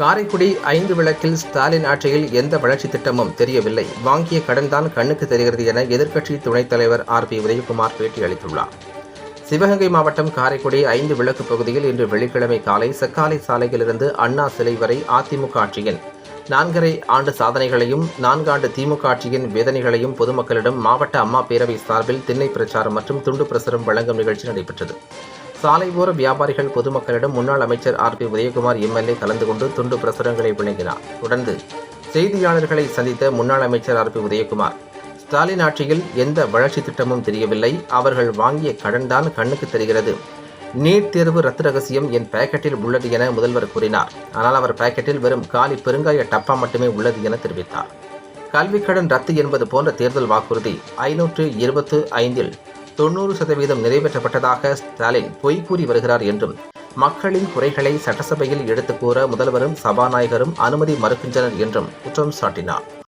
காரைக்குடி ஐந்து விளக்கில் ஸ்டாலின் ஆட்சியில் எந்த வளர்ச்சி திட்டமும் தெரியவில்லை. வாங்கிய கடன் தான் கண்ணுக்கு தெரிகிறது என எதிர்க்கட்சி துணைத் தலைவர் ஆர் பி உதயகுமார் பேட்டி அளித்துள்ளார். சிவகங்கை மாவட்டம் காரைக்குடி ஐந்து விளக்கு பகுதியில் இன்று வெள்ளிக்கிழமை காலை செக்காலை சாலையிலிருந்து அண்ணா சிலை வரை அதிமுக ஆட்சியின் நான்கரை ஆண்டு சாதனைகளையும் நான்காண்டு திமுக ஆட்சியின் வேதனைகளையும் பொதுமக்களிடம் மாவட்ட அம்மா பேரவை சார்பில் திண்ணை பிரச்சாரம் மற்றும் துண்டு பிரசுரம் வழங்கும் நிகழ்ச்சி நடைபெற்றது. சாலை வியாபாரிகள் பொதுமக்களிடம் முன்னாள் அமைச்சர் ஆர் பி உதயகுமார் எம்எல்ஏ கலந்து கொண்டு துண்டு பிரசுரங்களை வழங்கினார் தொடர்ந்து செய்தியாளர்களை சந்தித்த முன்னாள் அமைச்சர் ஆர் பி உதயகுமார் ஸ்டாலின் ஆட்சியில் எந்த வளர்ச்சி திட்டமும் தெரியவில்லை. அவர்கள் வாங்கிய கடன்தான் கண்ணுக்கு தெரிகிறது. நீட் தேர்வு ரத்து ரகசியம் என் பேக்கெட்டில் உள்ளது என முதல்வர் கூறினார். ஆனால் அவர் பாக்கெட்டில் வெறும் காலி பெருங்காய டப்பா மட்டுமே உள்ளது என தெரிவித்தார். கல்விக்கடன் ரத்து என்பது போன்ற தேர்தல் வாக்குறுதி ஐநூற்று இருபத்து ஐந்தில் தொண்ணூறு சதவீதம் நிறைவேற்றப்பட்டதாக ஸ்டாலின் பொய் கூறி வருகிறார் என்றும் மக்களின் குறைகளை சட்டசபையில் எடுத்துக் கூற முதல்வரும் சபாநாயகரும் அனுமதி மறுக்கின்றனர் என்றும் குற்றம் சாட்டினார்.